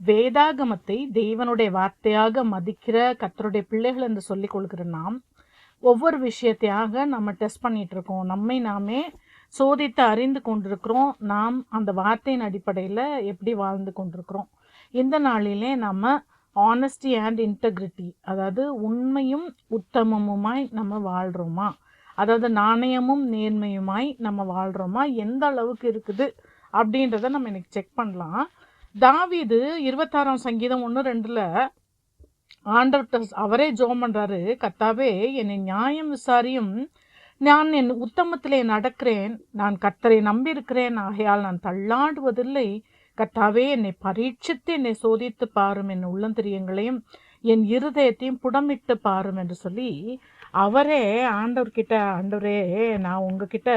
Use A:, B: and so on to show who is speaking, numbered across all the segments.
A: வேதாகமத்தை தேவனுடைய வார்த்தையாக மதிக்கிற கத்தருடைய பிள்ளைகள் என்று சொல்லிக் கொள்கிற நாம் ஒவ்வொரு விஷயத்தையாக நம்ம டெஸ்ட் பண்ணிட்டு இருக்கோம். நம்மை நாமே சோதித்து அறிந்து கொண்டிருக்கிறோம். நாம் அந்த வார்த்தையின் அடிப்படையில் எப்படி வாழ்ந்து கொண்டிருக்கிறோம். இந்த நாளிலே நம்ம ஆனஸ்டி அண்ட் இன்டெகிரிட்டி அதாவது உண்மையும் உத்தமமுமாய் நம்ம வாழ்கிறோமா அதாவது நாணயமும் நேர்மையுமாய் நம்ம வாழ்கிறோமா எந்த அளவுக்கு இருக்குது அப்படின்றத நம்ம இன்னைக்கு செக் பண்ணலாம். தாவீது இருபத்தாறாம் சங்கீதம் ஒன்று ரெண்டில் ஆண்டவர்கிட்ட அவரே ஜோம் பண்ணுறாரு கத்தாவே என்னை நியாயம் விசாரியும். நான் என் உத்தமத்திலே நடக்கிறேன். நான் கர்த்தரை நம்பியிருக்கிறேன். ஆகையால் நான் தள்ளாடுவதில்லை. கத்தாவே என்னை பரீட்சித்து என்னை சோதித்து பாரும். என் உள்ளந்திரியங்களையும் என் இருதயத்தையும் புடமிட்டு பாரும் என்று சொல்லி அவரே ஆண்டவர்கிட்ட ஆண்டவரே நான் உங்ககிட்ட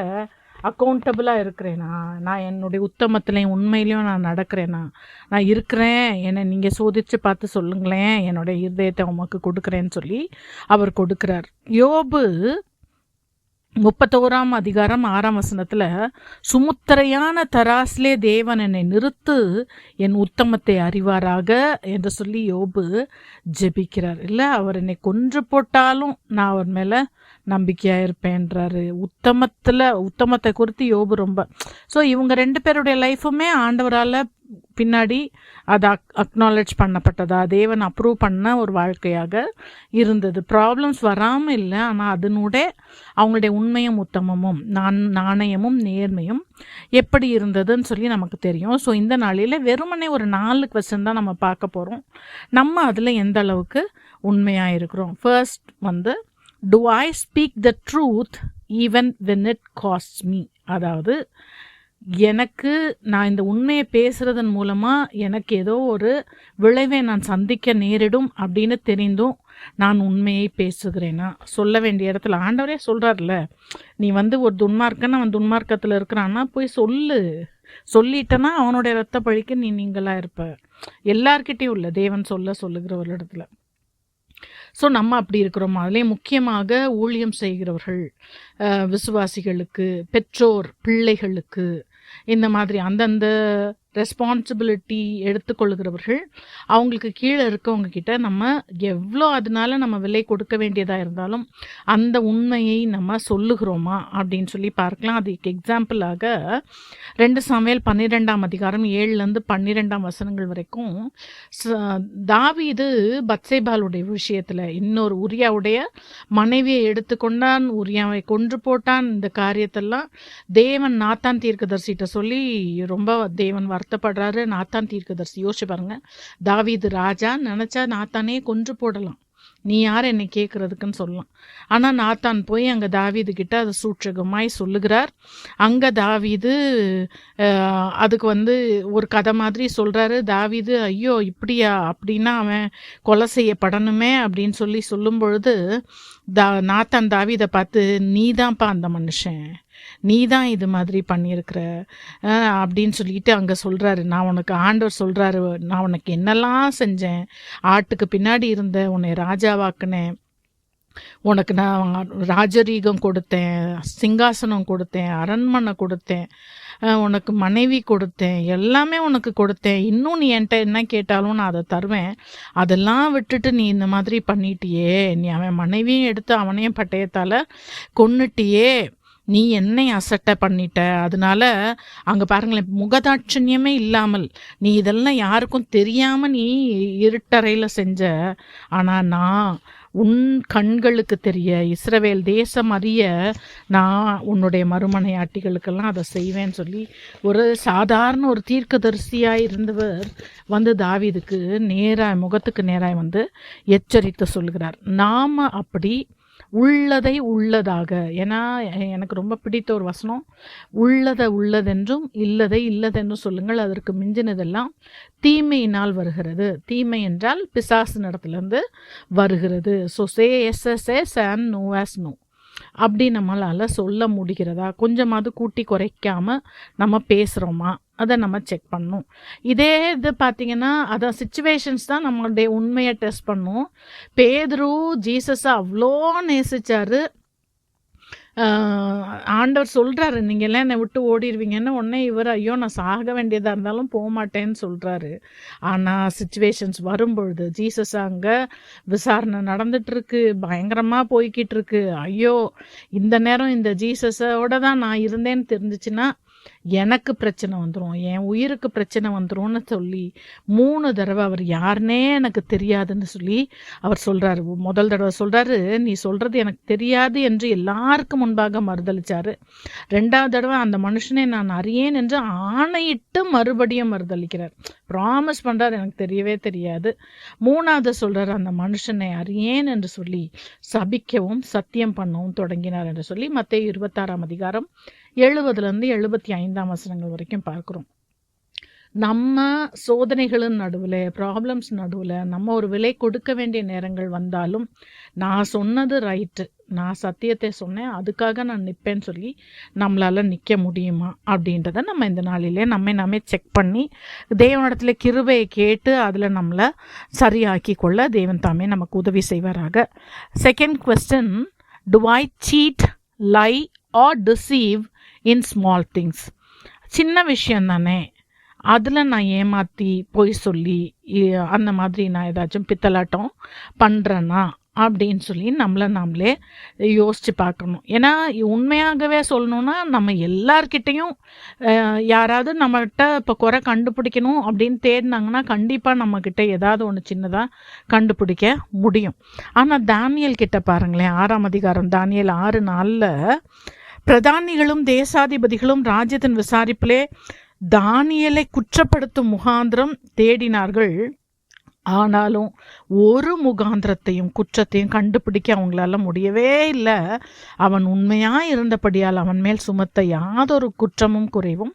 A: அக்கௌண்டபிளாக இருக்கிறேனா? நான் என்னுடைய உத்தமத்துலேயும் உண்மையிலையும் நான் நடக்கிறேனா? நான் இருக்கிறேன். என்னை நீங்கள் சோதித்து பார்த்து சொல்லுங்களேன். என்னுடைய இருதயத்தை உமக்கு கொடுக்குறேன்னு சொல்லி அவர் கொடுக்குறார். யோபு முப்பத்தோராம் அதிகாரம் ஆறாம் வசனத்தில் சுமுத்திரையான தராசிலே தேவன் என்னை நிறுத்து என் உத்தமத்தை அறிவாராக என்று சொல்லி யோபு ஜெபிக்கிறார். இல்லை அவர் என்னை கொன்று போட்டாலும் நான் அவர் மேலே நம்பிக்கையாக இருப்பேன்றாரு. உத்தமத்தில் உத்தமத்தை குறித்து யோபு ரொம்ப. ஸோ இவங்க ரெண்டு பேருடைய லைஃபுமே ஆண்டவரால் பின்னாடி அது அக் அக்னாலேஜ் பண்ணப்பட்டதா? தேவன் அப்ரூவ் பண்ண ஒரு வாழ்க்கையாக இருந்தது. ப்ராப்ளம்ஸ் வராமல் இல்லை ஆனால் அதனுடைய அவங்களுடைய உண்மையும் உத்தமமும் நான் நாணயமும் நேர்மையும் எப்படி இருந்ததுன்னு சொல்லி நமக்கு தெரியும். ஸோ இந்த நாளில் வெறுமனே ஒரு நாலு கொஸ்டின் தான் நம்ம பார்க்க போகிறோம் நம்ம அதில் எந்த அளவுக்கு உண்மையாக இருக்கிறோம்? ஃபர்ஸ்ட் வந்து do I speak the truth even when it cost me அதாவது எனக்கு நான் இந்த உண்மையை பேசுகிறதன் மூலமாக எனக்கு ஏதோ ஒரு விளைவை நான் சந்திக்க நேரிடும் அப்படின்னு தெரிந்தும் நான் உண்மையை பேசுகிறேனா? சொல்ல வேண்டிய இடத்துல ஆண்டவரே சொல்கிறார்ல நீ வந்து ஒரு துன்மார்க்கன் அவன் துன்மார்க்கத்தில் இருக்கிறான்னா போய் சொல்லு. சொல்லிட்டனா அவனுடைய ரத்த பழிக்கு நீ நீங்களாக இருப்ப. எல்லார்கிட்டேயும் இல்லை தேவன் சொல்ல சொல்லுகிற ஒரு இடத்துல ஸோ நம்ம அப்படி இருக்கிறோம்? அதிலே முக்கியமாக ஊழியம் செய்கிறவர்கள் விசுவாசிகளுக்கு பெற்றோர் பிள்ளைகளுக்கு இந்த மாதிரி அந்தந்த ரெஸ்பான்சிபிலிட்டி எடுத்துக்கொள்கிறவர்கள் அவங்களுக்கு கீழே இருக்கவங்க கிட்ட நம்ம எவ்வளோ அதனால நம்ம விலை கொடுக்க வேண்டியதாக இருந்தாலும் அந்த உண்மையை நம்ம சொல்லுகிறோமா அப்படின்னு சொல்லி பார்க்கலாம். அதுக்கு எக்ஸாம்பிளாக ரெண்டு சமையல் பன்னிரெண்டாம் அதிகாரம் ஏழுலேருந்து பன்னிரெண்டாம் வசனங்கள் வரைக்கும் தாவிது பத்சேபாலுடைய விஷயத்தில் இன்னொரு உரியாவுடைய மனைவியை எடுத்துக்கொண்டான் உரியாவை கொன்று போட்டான். இந்த காரியத்தெல்லாம் தேவன் நாத்தான் தீர்க்கதரிசிட்ட சொல்லி ரொம்ப தேவன் வருத்தப்படுறாரு நாத்தான் தீர்க்கதரிசி. யோசிச்சு பாருங்க. தாவீது ராஜா நினச்சா நாத்தானே கொன்று போடலாம். நீ யார் என்னை கேட்குறதுக்குன்னு சொல்லலாம். ஆனால் நாத்தான் போய் அங்கே தாவீது கிட்ட அதை சூட்சகமாய் சொல்லுகிறார். அங்கே தாவீது அதுக்கு வந்து ஒரு கதை மாதிரி சொல்கிறாரு தாவீது ஐயோ இப்படியா? அப்படின்னா அவன் கொலை செய்யப்படணுமே? அப்படின்னு சொல்லி சொல்லும் பொழுது தா நாத்தான் தாவீதை பார்த்து நீ தான்ப்பா அந்த மனுஷன். நீ தான் இது மாதிரி பண்ணியிருக்கிற அப்படின்னு சொல்லிட்டு அங்கே சொல்கிறாரு நான் உனக்கு ஆண்டவர் சொல்கிறாரு நான் உனக்கு என்னெல்லாம் செஞ்சேன். ஆட்டுக்கு பின்னாடி இருந்த உன்னை ராஜாவாக்குனேன். உனக்கு நான் ராஜரீகம் கொடுத்தேன் சிங்காசனம் கொடுத்தேன் அரண்மனை கொடுத்தேன் உனக்கு மனைவி கொடுத்தேன் எல்லாமே உனக்கு கொடுத்தேன். இன்னும் நீ என்கிட்ட என்ன கேட்டாலும் நான் அதை தருவேன். அதெல்லாம் விட்டுட்டு நீ இந்த மாதிரி பண்ணிட்டியே. நீ அவன் மனைவியும் எடுத்து அவனையும் பட்டயத்தால் கொன்னுட்டியே. நீ என்னை அசட்டை பண்ணிட்ட? அதனால அங்கே பாருங்களேன் முகதாட்சண்யமே இல்லாமல் நீ இதெல்லாம் யாருக்கும் தெரியாமல் நீ இருட்டறையில் செஞ்ச. ஆனால் நான் உன் கண்களுக்கு தெரிய இஸ்ரவேல் தேசம் அறிய நான் உன்னுடைய மறுமனையாட்டிகளுக்கெல்லாம் அதை செய்வேன்னு சொல்லி ஒரு சாதாரண ஒரு தீர்க்கதரிசியாக இருந்தவர் வந்து தாவிதுக்கு நேராக முகத்துக்கு நேராக வந்து எச்சரித்து சொல்கிறார். நாம் அப்படி உள்ளதை உள்ளதாக. ஏன்னா எனக்கு ரொம்ப பிடித்த ஒரு வசனம். உள்ளதை உள்ளதென்றும் இல்லதை இல்லதென்றும் சொல்லுங்கள். அதற்கு மிஞ்சினதெல்லாம் தீமையினால் வருகிறது. தீமை என்றால் பிசாசு நடத்துலேருந்து வருகிறது. So say yes yes yes and no as no அப்படி நம்மளால் சொல்ல முடிகிறதா? கொஞ்சமாவது கூட்டி குறைக்காமல் நம்ம பேசுகிறோமா அதை நம்ம செக் பண்ணும். இதே இது பார்த்திங்கன்னா அதான் சுச்சுவேஷன்ஸ் தான் நம்மளுடைய உண்மையை டெஸ்ட் பண்ணும். பேதுரு ஜீசஸை அவ்வளோ நேசித்தார் ஆண்டவர் சொல்கிறாரு நீங்கள்லாம் என்னை விட்டு ஓடிடுவீங்கன்னு உடனே இவர் ஐயோ நான் சாக வேண்டியதாக இருந்தாலும் போக மாட்டேன்னு சொல்கிறாரு ஆனால் சுச்சுவேஷன்ஸ் வரும்பொழுது ஜீசஸ் அங்கே விசாரணை நடந்துட்டுருக்கு பயங்கரமாக போய்கிட்டு இருக்கு ஐயோ இந்த நேரம் இந்த ஜீசஸோட தான் நான் இருந்தேன்னு தெரிஞ்சிச்சுன்னா எனக்கு பிரச்சனை வந்துடும் என் உயிருக்கு பிரச்சனை வந்துரும்னு சொல்லி மூணு தடவை அவர் யாருனே எனக்கு தெரியாதுன்னு சொல்லி அவர் சொல்கிறாரு முதல் தடவை சொல்கிறாரு நீ சொல்றது எனக்கு தெரியாது என்று எல்லாருக்கும் முன்பாக மறுதளித்தார் ரெண்டாவது தடவை அந்த மனுஷனை நான் அறியேன் என்று ஆணையிட்டு மறுபடியும் மறுதளிக்கிறார். ப்ராமிஸ் பண்ணுறார் எனக்கு தெரியவே தெரியாது. மூணாவது சொல்கிறார் அந்த மனுஷனை அறியேன் என்று சொல்லி சபிக்கவும் சத்தியம் பண்ணவும் தொடங்கினார் என்று சொல்லி மத்திய இருபத்தாறாம் அதிகாரம் எழுபதுலேருந்து எழுபத்தி ஐந்தாம் வசனங்கள் வரைக்கும் பார்க்குறோம். நம்ம சோதனைகளின் நடுவில் ப்ராப்ளம்ஸ் நடுவில் நம்ம ஒரு விலை கொடுக்க வேண்டிய நேரங்கள் வந்தாலும் நான் சொன்னது ரைட்டு நான் சத்தியத்தை சொன்னேன் அதுக்காக நான் நிற்பேன்னு சொல்லி நம்மளால் நிற்க முடியுமா? அப்படின்றத நம்ம இந்த நாளிலே நம்ம நாமே செக் பண்ணி தேவனிடத்துல கிருபையை கேட்டு அதில் நம்மளை சரியாக்கி கொள்ள தேவன் தாமே நமக்கு உதவி செய்வாராக. Second question do I cheat lie or deceive in small things சின்ன விஷயம் தானே. அதில் நான் ஏமாற்றி பொய் சொல்லி அந்த மாதிரி நான் ஏதாச்சும் பித்தலாட்டம் பண்ணுறேன்னா அப்படின்னு சொல்லி நம்மளை நாமளே யோசித்து பார்க்கணும். ஏன்னா உண்மையாகவே சொல்லணுன்னா நம்ம எல்லார்கிட்டேயும் யாராவது நம்மகிட்ட இப்போ குறை கண்டுபிடிக்கணும் அப்படின்னு தேடினாங்கன்னா கண்டிப்பாக நம்மக்கிட்ட ஏதாவது ஒன்று சின்னதாக கண்டுபிடிக்க முடியும். ஆனால் தானியல் கிட்ட பாருங்களேன் ஆறாம் அதிகாரம் தானியல் ஆறு நாளில் பிரதானிகளும் தேசாதிபதிகளும் ராஜ்யத்தின் விசாரிப்பிலே தானியலை குற்றப்படுத்தும் முகாந்திரம் தேடினார்கள். ஆனாலும் ஒரு முகாந்திரத்தையும் குற்றத்தையும் கண்டுபிடிக்க அவங்களால முடியவே இல்லை. அவன் உண்மையாக இருந்தபடியால் அவன் மேல் சுமத்த யாதொரு குற்றமும் குறைவும்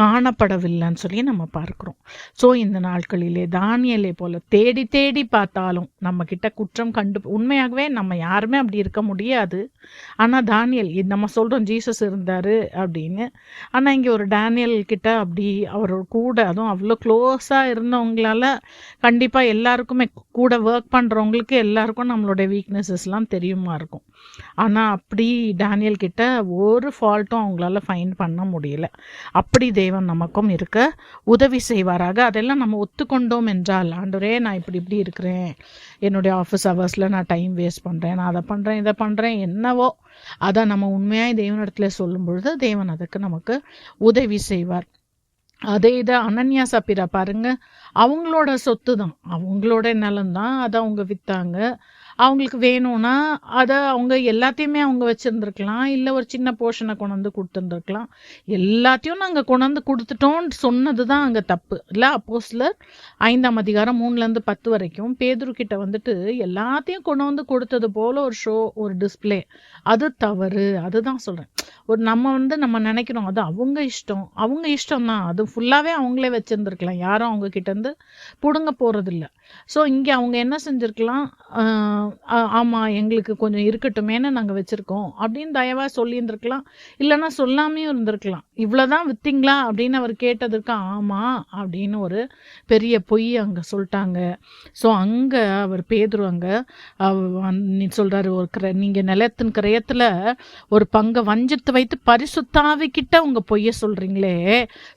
A: காணப்படவில்லைன்னு சொல்லி நம்ம பார்க்குறோம். ஸோ இந்த நாட்களிலே தானியலை போல தேடி தேடி பார்த்தாலும் நம்ம குற்றம் கண்டு உண்மையாகவே நம்ம யாருமே அப்படி இருக்க முடியாது. ஆனால் தானியல் இது நம்ம சொல்கிறோம் ஜீசஸ் இருந்தார் அப்படின்னு. ஆனால் இங்கே ஒரு டேனியல் கிட்ட அப்படி அவர் கூட அதுவும் அவ்வளோ க்ளோஸாக இருந்தவங்களால கண்டிப்பாக எல்லாருக்குமே கூட ஒர்க் பண்ணுறவங்களுக்கு எல்லாருக்கும் நம்மளுடைய வீக்னஸஸ்லாம் தெரியுமா இருக்கும். ஆனால் அப்படி டேனியல் கிட்ட ஒரு ஃபால்ட்டும் அவங்களால ஃபைன் பண்ண முடியல. அப்படி தேவன் நமக்கும் இருக்க உதவி செய்வாராக. அதெல்லாம் நம்ம ஒத்துக்கொண்டோம் என்றால் ஆண்டவரே நான் இப்படி இப்படி இருக்கிறேன். என்னுடைய ஆஃபீஸ் ஹவர்ஸில் நான் டைம் வேஸ்ட் பண்ணுறேன் நான் அதை பண்ணுறேன் இதை பண்ணுறேன் என்னவோ அதை நம்ம உண்மையாக தேவனிடத்துல சொல்லும் பொழுது தேவன் அதுக்கு நமக்கு உதவி செய்வார். அதே இதை அனன்யா சப்பிரா பாருங்க. அவங்களோட சொத்து தான் அவங்களோட நிலம் தான் அதை அவங்க விற்றாங்க அவங்களுக்கு வேணும்னா அதை அவங்க எல்லாத்தையுமே அவங்க வச்சுருந்துருக்கலாம். இல்லை ஒரு சின்ன போர்ஷனை கொண்டாந்து கொடுத்துருந்துருக்கலாம். எல்லாத்தையும் நாங்கள் கொண்டாந்து கொடுத்துட்டோம்னு சொன்னது தான் அங்கே தப்பு. இல்லை அப்போஸ்லர் ஐந்தாம் அதிகாரம் மூணுலேருந்து பத்து வரைக்கும் பேதுருக்கிட்ட வந்துட்டு எல்லாத்தையும் கொண்டு வந்து கொடுத்தது போல் ஒரு ஷோ ஒரு டிஸ்ப்ளே அது தவறு. அதுதான் சொல்கிறேன் ஒரு நம்ம வந்து நம்ம நினைக்கிறோம் அது அவங்க இஷ்டம். அவங்க இஷ்டம் தான் அது ஃபுல்லாகவே அவங்களே வச்சுருந்துருக்கலாம். யாரும் அவங்க கிட்டேருந்து பிடுங்க போகிறதில்ல ஸோ இங்கே அவங்க என்ன செஞ்சுருக்கலாம்? ஆமாம் எங்களுக்கு கொஞ்சம் இருக்கட்டுமேன்னு நாங்கள் வச்சுருக்கோம். அப்படின்னு தயவாக சொல்லியிருந்துருக்கலாம். இல்லைன்னா சொல்லாமையும் இருந்திருக்கலாம். இவ்வளோதான் விற்றீங்களா அப்படின்னு அவர் கேட்டதற்கு ஆமாம் அப்படின்னு ஒரு பெரிய பொய் அங்கே சொல்லிட்டாங்க. ஸோ அங்கே அவர் பேதுரு அங்கே நீ சொல்கிறாரு ஒரு கிர நீங்கள் நிலத்தின் கிரயத்தில் ஒரு பங்கை வஞ்சித்து வைத்து பரிசுத்தாவிக்கிட்ட உங்கள் பொய்யை சொல்கிறீங்களே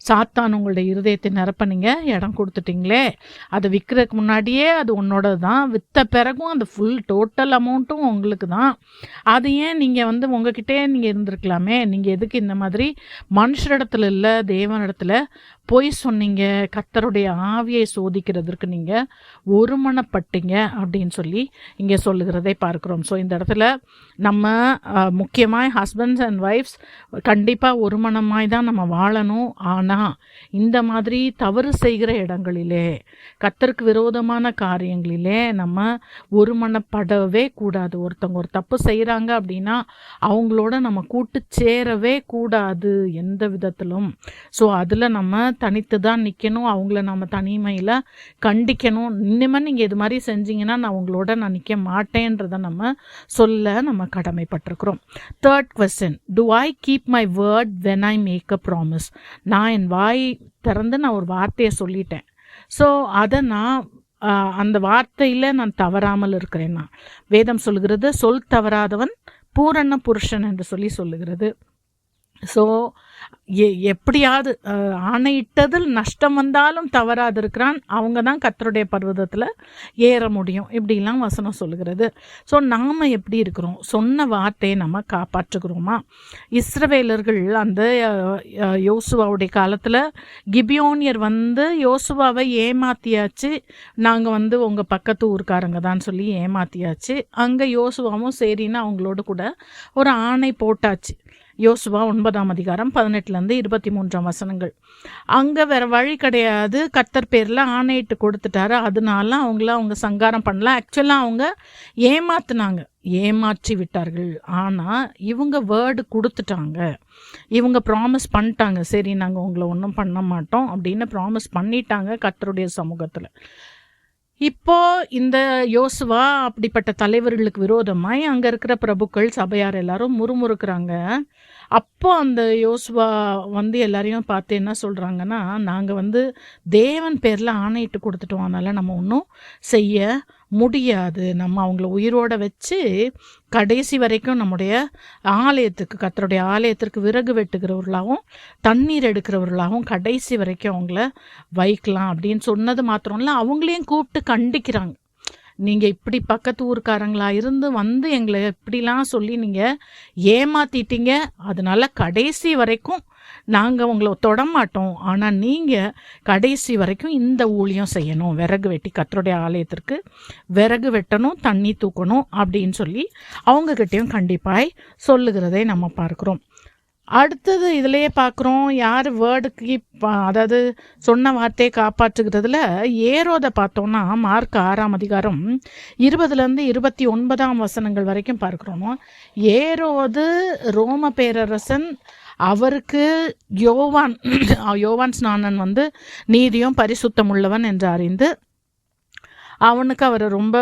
A: சாத்தான் உங்களுடைய இருதயத்தை நிரப்ப நீங்கள் இடம் கொடுத்துட்டீங்களே. அதை விற்கிறதுக்கு முன்னாடியே அது உன்னோட தான் விற்ற பிறகும் அந்த ஃபுல் டோட்டல் அமௌண்ட்டும் உங்களுக்கு தான் அது ஏன் நீங்கள் வந்து உங்ககிட்டே நீங்கள் இருந்திருக்கலாமே? நீங்கள் எதுக்கு இந்த மாதிரி மனுஷரிடத்துல இல்லை தேவனிடத்துல பொய் சொன்னீங்க கத்தருடைய ஆவியை சோதிக்கிறதுக்கு நீங்கள் ஒருமனப்பட்டீங்க அப்படின்னு சொல்லி இங்கே சொல்லுகிறதை பார்க்குறோம். ஸோ இந்த இடத்துல நம்ம முக்கியமாக ஹஸ்பண்ட்ஸ் அண்ட் ஒய்ஃப்ஸ் கண்டிப்பாக ஒருமனமாய் தான் நம்ம வாழணும். ஆனால் இந்த மாதிரி தவறு செய்கிற இடங்களிலே கத்தருக்கு விரோதமான காரியங்களிலே நம்ம ஒருமனப்படவே கூடாது. ஒருத்தவங்க ஒரு தப்பு செய்கிறாங்க அப்படின்னா அவங்களோட நம்ம கூட்டு சேரவே கூடாது எந்த விதத்திலும். ஸோ அதில் நம்ம தனித்து தான் நிற்கணும் அவங்கள நம்ம தனிமையில் கண்டிக்கணும். இனிமேல் நீங்கள் இது மாதிரி செஞ்சீங்கன்னா நான் உங்களோட நான் நிற்க மாட்டேன்றதை நம்ம சொல்ல நம்ம கடமைப்பட்டிருக்கிறோம். Third question do I keep my word when I make a promise நான் என் வாய் திறந்து நான் ஒரு வார்த்தையை சொல்லிட்டேன். ஸோ அதை நான் அந்த வார்த்தையில் நான் தவறாமல் இருக்கிறேன் நான். வேதம் சொல்கிறது சொல் தவறாதவன் பூரண புருஷன் என்று சொல்லி சொல்லுகிறது. ஸோ எ எப்படியாவது ஆணையிட்டதில் நஷ்டம் வந்தாலும் தவறாது இருக்கிறான். அவங்க தான் கத்தருடைய பர்வதத்தில் ஏற முடியும். இப்படிலாம் வசனம் சொல்லுகிறது. ஸோ நாம் எப்படி இருக்கிறோம்? சொன்ன வார்த்தையை நம்ம காப்பாற்றுகிறோமா? இஸ்ரவேலர்கள் அந்த யோசுவாவுடைய காலத்தில் கிபியோனியர் வந்து யோசுவாவை ஏமாத்தியாச்சு. நாங்கள் வந்து உங்கள் பக்கத்து ஊருக்காரங்க தான் சொல்லி ஏமாத்தியாச்சு. அங்கே யோசுவாவும் சரின்னு அவங்களோட கூட ஒரு ஆணை போட்டாச்சு. யோசுவா ஒன்பதாம் அதிகாரம் பதினெட்டுலேருந்து இருபத்தி மூன்றாம் வசனங்கள். அங்கே வேற வழி கிடையாது. கத்தர் பேரில் ஆணையிட்டு கொடுத்துட்டாரு. அதனால அவங்கள அவங்க சங்காரம் பண்ணல. ஆக்சுவலாக அவங்க ஏமாத்துனாங்க. ஏமாற்றி விட்டார்கள். ஆனால் இவங்க வேர்டு கொடுத்துட்டாங்க. இவங்க ப்ராமிஸ் பண்ணிட்டாங்க. சரி நாங்கள் உங்களை ஒன்றும் பண்ண மாட்டோம் அப்படின்னு ப்ராமிஸ் பண்ணிட்டாங்க கத்தருடைய சமூகத்தில். இப்போ இந்த யோசுவா அப்படிப்பட்ட தலைவர்களுக்கு விரோதமாய் அங்கே இருக்கிற பிரபுக்கள் சபையார் எல்லாரும் முறுமுறுக்கிறாங்க. அப்போ அந்த யோசுவா வந்து எல்லாரையும் பார்த்து என்ன சொல்கிறாங்கன்னா நாங்கள் வந்து தேவன் பேரில் ஆணையிட்டு கொடுத்துட்டோம். அதனால் நம்ம ஒன்றும் செய்ய முடியாது. நம்ம அவங்கள உயிரோட வச்சு கடைசி வரைக்கும் நம்முடைய ஆலயத்துக்கு கத்தருடைய ஆலயத்திற்கு விறகு வெட்டுகிறவர்களாகவும் தண்ணீர் எடுக்கிறவர்களாகவும் கடைசி வரைக்கும் அவங்கள வைக்கலாம் அப்படின்னு சொன்னது மாத்திரம் இல்லை அவங்களையும் கூப்பிட்டு கண்டிக்கிறாங்க. நீங்கள் இப்படி பக்கத்து ஊருக்காரங்களா இருந்து வந்து எங்களை இப்படிலாம் சொல்லி நீங்கள் ஏமாத்திட்டீங்க. அதனால கடைசி வரைக்கும் நாங்கள் உங்களை தொடமாட்டோம் ஆனால் நீங்கள் கடைசி வரைக்கும் இந்த ஊழியம் செய்யணும். விறகு வெட்டி கத்தருடைய ஆலயத்திற்கு விறகு வெட்டணும் தண்ணி தூக்கணும் அப்படின்னு சொல்லி அவங்கக்கிட்டேயும் கண்டிப்பாய் சொல்லுகிறதை நம்ம பார்க்குறோம். அடுத்தது இதிலேயே பார்க்குறோம் யார் வேர்டுக்கு அதாவது சொன்ன வார்த்தையை காப்பாற்றுகிறதுல ஏரோதை பார்த்தோம்னா மார்க் ஆறாம் அதிகாரம் இருபதுலேருந்து இருபத்தி ஒன்பதாம் வசனங்கள் வரைக்கும் பார்க்குறோம். ஏரோது ரோம பேரரசன் அவருக்கு யோவான் யோவான் ஸ்நானன் வந்து நீதியும் பரிசுத்தம் உள்ளவன் என்று அறிந்து அவனுக்கு அவரை ரொம்ப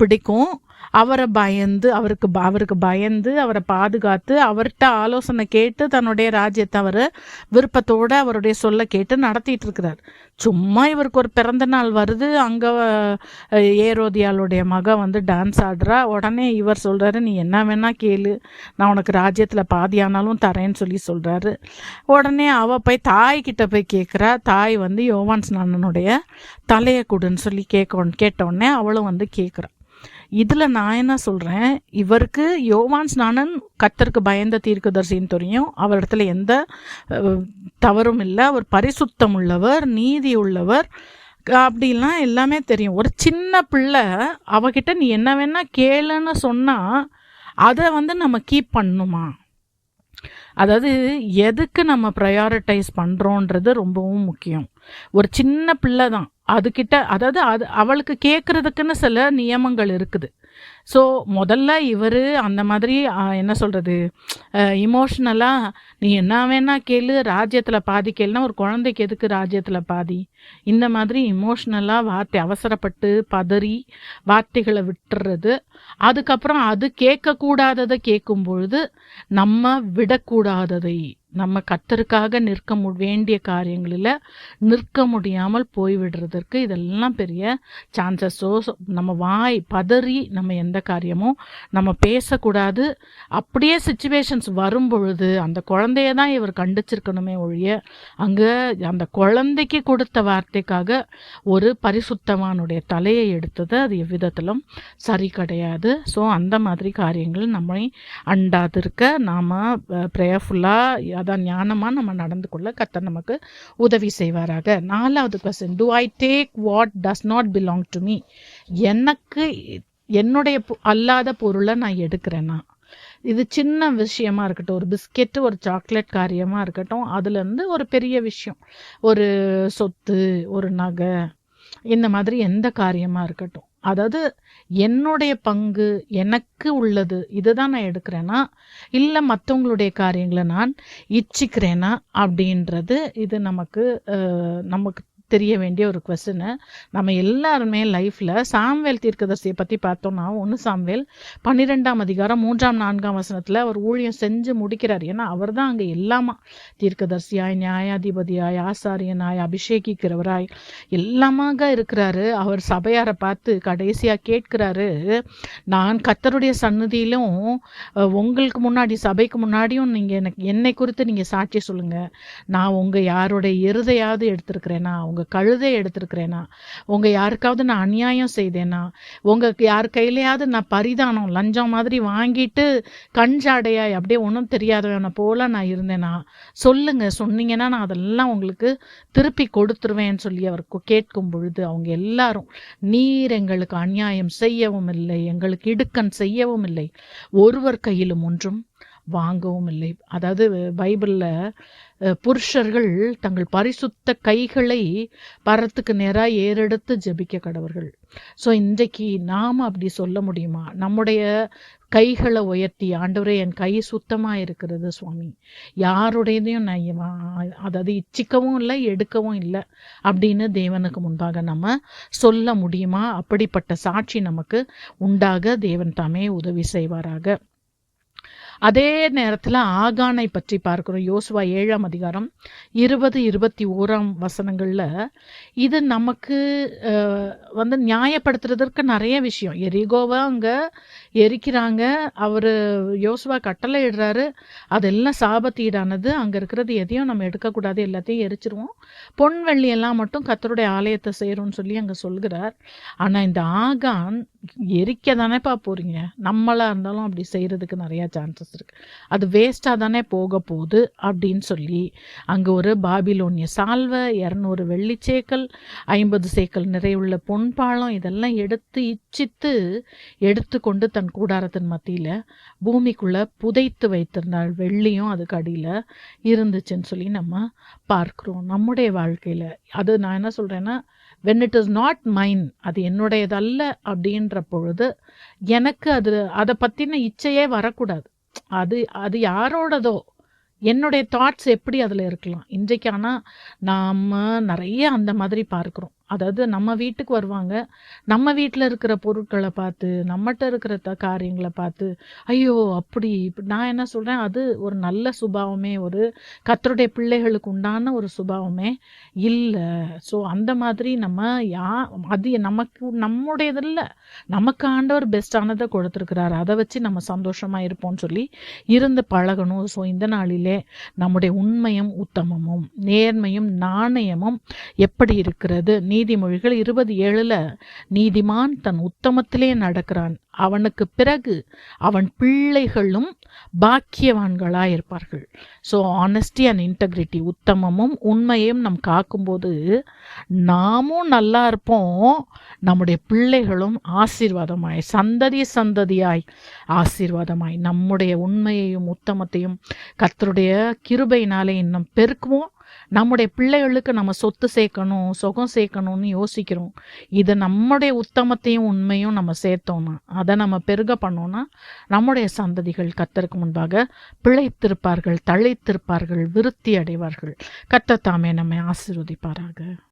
A: பிடிக்கும். அவரை பயந்து அவருக்கு ப- அவருக்கு பயந்து அவரை பாதுகாத்து அவர்கிட்ட ஆலோசனை கேட்டு தன்னுடைய ராஜ்யத்தை அவர் விருப்பத்தோடு அவருடைய சொல்ல கேட்டு நடத்திட்டு இருக்கிறார். சும்மா இவருக்கு ஒரு பிறந்த நாள் வருது அங்கே ஏரோதியாளுடைய மக வந்து டான்ஸ் ஆடுறா உடனே இவர் சொல்கிறாரு நீ என்ன வேணால் கேளு நான் உனக்கு ராஜ்யத்தில் பாதியானாலும் தரேன்னு சொல்லி சொல்கிறாரு உடனே அவ போய் தாய்கிட்ட போய் கேட்குறா தாய் வந்து யோவான் ஸ்நானனுடைய தலையை கொடுன்னு சொல்லி கேட்க கேட்ட உடனே அவளும் வந்து கேட்குறா இதில் நான் என்ன சொல்கிறேன் இவருக்கு யோவான் ஸ்நானன் கத்தருக்கு பயந்த தீர்க்கதர்சின்னு தெரியும். அவரிடத்துல எந்த தவறும் இல்லை. அவர் பரிசுத்தம் உள்ளவர் நீதி உள்ளவர். அப்படிலாம் எல்லாமே தெரியும். ஒரு சின்ன பிள்ளை அவகிட்ட நீ என்ன வேணால் கேளுன்னு சொன்னால் அதை வந்து நம்ம கீப் பண்ணணுமா அதாவது எதுக்கு நம்ம ப்ரையாரிட்டைஸ் பண்ணுறோன்றது ரொம்பவும் முக்கியம். ஒரு சின்ன பிள்ளை தான். அதுக்கிட்ட அதாவது அது அவளுக்கு கேட்குறதுக்குன்னு சில நியமங்கள் இருக்குது. ஸோ முதல்ல இவர் அந்த மாதிரி என்ன சொல்கிறது இமோஷ்னலாக நீ என்ன வேணா கேளு ராஜ்யத்தில் பாதி கேளுனா ஒரு குழந்தைக்கு எதுக்கு ராஜ்யத்தில் பாதி? இந்த மாதிரி இமோஷ்னலாக வார்த்தை அவசரப்பட்டு பதறி வார்த்தைகளை விட்டுறது. அதுக்கப்புறம் அது கேட்கக்கூடாததை கேட்கும் பொழுது நம்ம விடக்கூடாததை நம்ம கத்தருக்காக நிற்க மு வேண்டிய காரியங்களில் நிற்க முடியாமல் போய்விடுறதற்கு இதெல்லாம் பெரிய சான்சஸோ நம்ம வாய் பதறி நம்ம எந்த காரியமும் நம்ம பேசக்கூடாது. அப்படியே சுச்சுவேஷன்ஸ் வரும் பொழுது அந்த குழந்தைய தான் இவர் கண்டிச்சிருக்கணுமே ஒழிய அங்கே அந்த குழந்தைக்கு கொடுத்த வார்த்தைக்காக ஒரு பரிசுத்தவானுடைய தலையை எடுத்தது அது எவ்விதத்திலும் சரி கிடையாது. ஸோ அந்த மாதிரி காரியங்கள் நம்மை அண்டாதிருக்க நாம் ப்ரேயர்ஃபுல்லாக அதான் ஞானமாக நம்ம நடந்து கொள்ள கத்தர் நமக்கு உதவி செய்வாராக. நாலாவது question do I take what does not belong to me எனக்கு என்னுடைய பொ- அல்லாத பொருளை நான் எடுக்கிறேன்னா இது சின்ன விஷயமா இருக்கட்டும் ஒரு பிஸ்கெட்டு ஒரு சாக்லேட் காரியமாக இருக்கட்டும் அதுலேருந்து ஒரு பெரிய விஷயம். ஒரு சொத்து ஒரு நகை இந்த மாதிரி எந்த காரியமாக இருக்கட்டும். அதாவது என்னுடைய பங்கு எனக்கு உள்ளது. இதை தான் நான் எடுக்கிறேன்னா இல்லை மற்றவங்களுடைய காரியங்களை நான் இச்சிக்கிறேனா? அப்படின்றது இது நமக்கு நமக்கு தெரிய வேண்டிய ஒரு கொஸ்டின் நம்ம எல்லாருமே லைஃப்பில் சாம்வேல் தீர்க்கதரிசியை பற்றி பார்த்தோம்னா ஒன்று சாம்வேல் பன்னிரெண்டாம் அதிகாரம் மூன்றாம் நான்காம் வசனத்தில் அவர் ஊழியம் செஞ்சு முடிக்கிறார். ஏன்னா அவர் தான் அங்கே எல்லாமா. தீர்க்கதரிசியாய் நியாயாதிபதியாய் ஆசாரியனாய் அபிஷேகிக்கிறவராய் எல்லாமாக இருக்கிறாரு. அவர் சபையாரை பார்த்து கடைசியாக கேட்கிறாரு நான் கத்தருடைய சன்னதியிலும் உங்களுக்கு முன்னாடி சபைக்கு முன்னாடியும் நீங்கள் எனக்கு என்னை குறித்து நீங்கள் சாட்சி சொல்லுங்கள் நான் உங்கள் யாருடைய இருதையாவது எடுத்திருக்கிறேன்னா அவங்க உங்கள் கழுதை எடுத்திருக்கிறேனா? உங்கள் யாருக்காவது நான் அநியாயம் செய்தேனா? உங்கள் யார் கையிலையாவது நான் பரிதானம் லஞ்சம் மாதிரி வாங்கிட்டு கஞ்சாடையாய் அப்படியே ஒன்றும் தெரியாதவனை போல நான் இருந்தேனா? சொல்லுங்க சொன்னீங்கன்னா நான் அதெல்லாம் உங்களுக்கு திருப்பி கொடுத்துருவேன்னு சொல்லி அவர் கேட்கும் பொழுது அவங்க எல்லாரும் நீர் எங்களுக்கு அநியாயம் செய்யவும் இல்லை எங்களுக்கு இடுக்கன் செய்யவும் இல்லை. ஒருவர் கையிலும் ஒன்றும் வாங்கவும் இல்லை. அதாவது பைபிளில் புருஷர்கள் தங்கள் பரிசுத்த கைகளை பரத்துக்கு நேராக ஏறெடுத்து ஜெபிக்க கடவர்கள். ஸோ இன்றைக்கு நாம் அப்படி சொல்ல முடியுமா? நம்முடைய கைகளை உயர்த்தி ஆண்டவரே என் கை சுத்தமாக இருக்கிறது சுவாமி. யாருடையதையும் நான் அதாவது இச்சிக்கவும் இல்லை எடுக்கவும் இல்லை அப்படின்னு தேவனுக்கு முன்பாக நம்ம சொல்ல முடியுமா? அப்படிப்பட்ட சாட்சி நமக்கு உண்டாக தேவன் தாமே உதவி செய்வாராக. அதே நேரத்தில் ஆகானை பற்றி பார்க்குறோம். யோசுவா ஏழாம் அதிகாரம் இருபது இருபத்தி ஓராம் வசனங்களில் இது நமக்கு வந்து நியாயப்படுத்துறதற்கு நிறைய விஷயம். எரிகோவை அங்கே எரிக்கிறாங்க. அவர் யோசுவா கட்டளை இடுறாரு. அதெல்லாம் சாபத்தீடானது. அங்கே இருக்கிறது எதையும் நம்ம எடுக்கக்கூடாது. எல்லாத்தையும் எரிச்சிருவோம். பொன் வெள்ளி எல்லாம் மட்டும் கத்தருடைய ஆலயத்தை செய்கிறோம்னு சொல்லி அங்கே சொல்கிறார். ஆனால் இந்த ஆகான் எரிக்க தானேப்பா போகிறீங்க நம்மளாக இருந்தாலும் அப்படி செய்கிறதுக்கு நிறையா சான்சஸ் இருக்குது அது வேஸ்ட்டாக தானே போக போகுது அப்படின்னு சொல்லி அங்கே ஒரு பாபிலோனிய சால்வை இரநூறு வெள்ளிச்சேக்கல் ஐம்பது சேக்கல் நிறையுள்ள பொன்பாளம் இதெல்லாம் எடுத்து இச்சித்து எடுத்துக்கொண்டு தன் கூடாரத்தின் மத்தியில் பூமிக்குள்ளே புதைத்து வைத்திருந்தாள் வெள்ளியும் அதுக்கு அடியில் இருந்துச்சுன்னு சொல்லி நம்ம பார்க்குறோம். நம்முடைய வாழ்க்கையில். அது நான் என்ன சொல்கிறேன்னா when it is not mine அது என்னுடையதல்ல அப்படின்ற பொழுது எனக்கு அது அதை பற்றின இச்சையே வரக்கூடாது. அது அது யாரோடதோ என்னுடைய தாட்ஸ் எப்படி அதில் இருக்கலாம். இன்றைக்கு ஆனால் நாம் நிறைய அந்த மாதிரி பார்க்குறோம். அதாவது நம்ம வீட்டுக்கு வருவாங்க. நம்ம வீட்டில் இருக்கிற பொருட்களை பார்த்து நம்மகிட்ட இருக்கிற த காரியங்களை பார்த்து ஐயோ அப்படி இப்படி நான் என்ன சொல்கிறேன் அது ஒரு நல்ல சுபாவமே ஒரு கத்தருடைய பிள்ளைகளுக்கு உண்டான ஒரு சுபாவமே இல்லை. ஸோ அந்த மாதிரி நம்ம யா அது நமக்கு நம்முடையதில்ல நமக்கு ஆண்டவர் பெஸ்ட்டானதை கொடுத்துருக்கிறாரு. அதை வச்சு நம்ம சந்தோஷமாக இருப்போம்னு சொல்லி இருந்து பழகணும். ஸோ இந்த நாளிலே நம்முடைய உண்மையும் உத்தமமும் நேர்மையும் நாணயமும் எப்படி இருக்கிறது நீ நீதிமொழிகள் இருபது ஏழுல நீதிமான் தன் உத்தமத்திலே நடக்கிறான். அவனுக்கு பிறகு அவன் பிள்ளைகளும் பாக்கியவான்களாக இருப்பார்கள். ஸோ ஆனஸ்டி அண்ட் இன்டெகிரிட்டி உத்தமமும் உண்மையும் நம் காக்கும்போது நாமும் நல்லா இருப்போம். நம்முடைய பிள்ளைகளும் ஆசீர்வாதமாய் சந்ததி சந்ததியாய் ஆசீர்வாதமாய் நம்முடைய உண்மையையும் உத்தமத்தையும் கத்தருடைய கிருபையினாலே இன்னும் பெருக்குவோம். நம்முடைய பிள்ளைகளுக்கு நம்ம சொத்து சேர்க்கணும் சுகம் சேர்க்கணும்னு யோசிக்கிறோம். இதை நம்முடைய உத்தமத்தையும் உண்மையும் நம்ம சேர்த்தோம்னா அதை நம்ம பெருக பண்ணோம்னா நம்முடைய சந்ததிகள் கத்தருக்கு முன்பாக பிழைத்திருப்பார்கள் தழைத்திருப்பார்கள் விருத்தி அடைவார்கள். கத்தத்தாமே நம்மை ஆசிர்வதிப்பாராக.